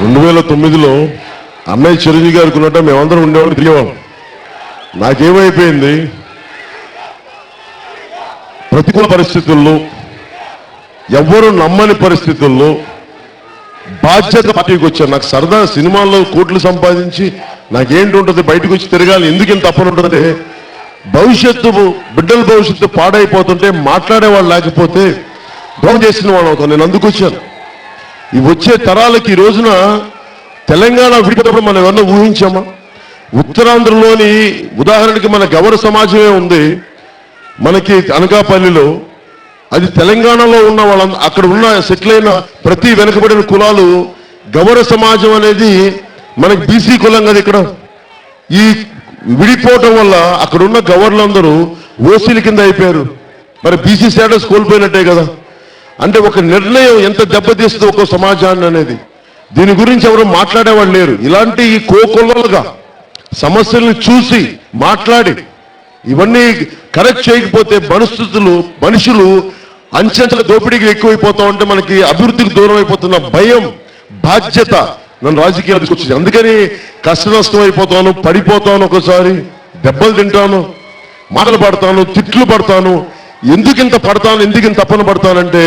రెండు వేల తొమ్మిదిలో అన్నయ్య చిరంజీవి గారికి ఉన్నట్టు మేమందరం ఉండేవాళ్ళు తిరిగేవాళ్ళం. నాకేమైపోయింది? ప్రతికూల పరిస్థితుల్లో ఎవ్వరూ నమ్మని పరిస్థితుల్లో బాధ్యత పార్టీకి వచ్చాను నాకు సరదా సినిమాల్లో కోట్లు సంపాదించి నాకేంటి ఉంటుంది బయటకు వచ్చి తిరగాలి ఎందుకు ఇంత తప్పని ఉంటుందంటే భవిష్యత్తు బిడ్డల భవిష్యత్తు పాడైపోతుంటే మాట్లాడేవాళ్ళు లేకపోతే ద్రోహం చేసిన వాళ్ళు అవుతాను నేను అందుకు వచ్చాను. వచ్చే తరాలకి ఈ రోజున తెలంగాణ విడిపోయినప్పుడు మనం ఎవరన్నా ఊహించామా? ఉత్తరాంధ్రలోని ఉదాహరణకి మన గవర సమాజమే ఉంది. మనకి అనకాపల్లిలో అది తెలంగాణలో ఉన్న వాళ్ళ అక్కడ ఉన్న సెటిల్ అయిన ప్రతి వెనుకబడిన కులాలు గవర సమాజం అనేది మనకి బీసీ కులం కదా ఇక్కడ. ఈ విడిపోవటం వల్ల అక్కడ ఉన్న గవర్నర్లందరూ ఓసీల కింద అయిపోయారు. మరి బీసీ స్టేటస్ కోల్పోయినట్టే కదా. అంటే ఒక నిర్ణయం ఎంత దెబ్బతీస్తుంది ఒక సమాజాన్ని అనేది. దీని గురించి ఎవరు మాట్లాడేవాళ్ళు లేరు. ఇలాంటి ఈ కోకొల్లలుగా సమస్యలను చూసి మాట్లాడి ఇవన్నీ కరెక్ట్ చేయకపోతే పరిస్థితులు మనుషులు అంచెంతల దోపిడీకి ఎక్కువైపోతా ఉంటే మనకి అభివృద్ధికి దూరం అయిపోతున్న భయం బాధ్యత నన్ను రాజకీయాలకు వచ్చింది. అందుకని కష్ట నష్టం అయిపోతాను పడిపోతాను ఒకసారి దెబ్బలు తింటాను మాటలు పడతాను తిట్లు పడతాను ఎందుకు ఇంత పడతాను ఎందుకు ఇంత తప్పన పడతానంటే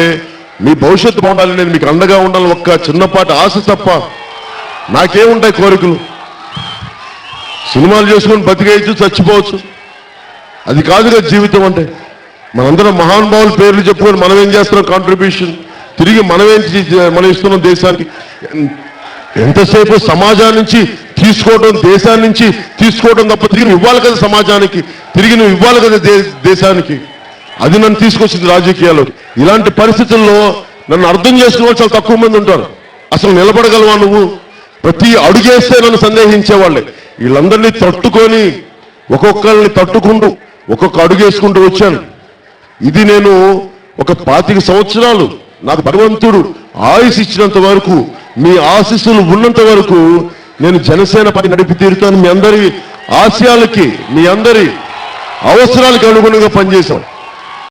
మీ భవిష్యత్తు బాగుండాలి నేను మీకు అండగా ఉండాలి ఒక్క చిన్నపాటి ఆశ తప్ప నాకేముంటాయి కోరికలు. సినిమాలు చేసుకొని బతికేయచ్చు చచ్చిపోవచ్చు. అది కాదుగా జీవితం అంటే. మనందరం మహానుభావుల పేర్లు చెప్పుకొని మనం ఏం చేస్తున్నాం? కాంట్రిబ్యూషన్ తిరిగి మనం ఏం చే- మనం ఇస్తున్నాం దేశానికి. ఎంతసేపు సమాజం నుంచి తీసుకోవడం దేశాన్ని నుంచి తీసుకోవడం తప్ప తిరిగి ఇవ్వాలి కదా సమాజానికి. తిరిగి నువ్వు ఇవ్వాలి కదా దేశానికి. అది నన్ను తీసుకొచ్చింది రాజకీయాలు ఇలాంటి పరిస్థితుల్లో నన్ను అర్థం చేసుకునే చాలా తక్కువ మంది ఉంటారు. అసలు నిలబడగలవా నువ్వు? ప్రతి అడుగేస్తే నన్ను సందేహించేవాళ్ళే. వీళ్ళందరినీ తట్టుకొని ఒక్కొక్కరిని తట్టుకుంటూ ఒక్కొక్క అడుగేసుకుంటూ వచ్చాను. ఇది నేను ఒక పాతిక సంవత్సరాలు నాకు భగవంతుడు ఆయుష్ ఇచ్చినంత వరకు మీ ఆశీస్సులు ఉన్నంత వరకు నేను జనసేన పని నడిపి తీరుతాను. మీ అందరి ఆశయాలకి మీ అందరి అవసరాలకి అనుగుణంగా పనిచేశాం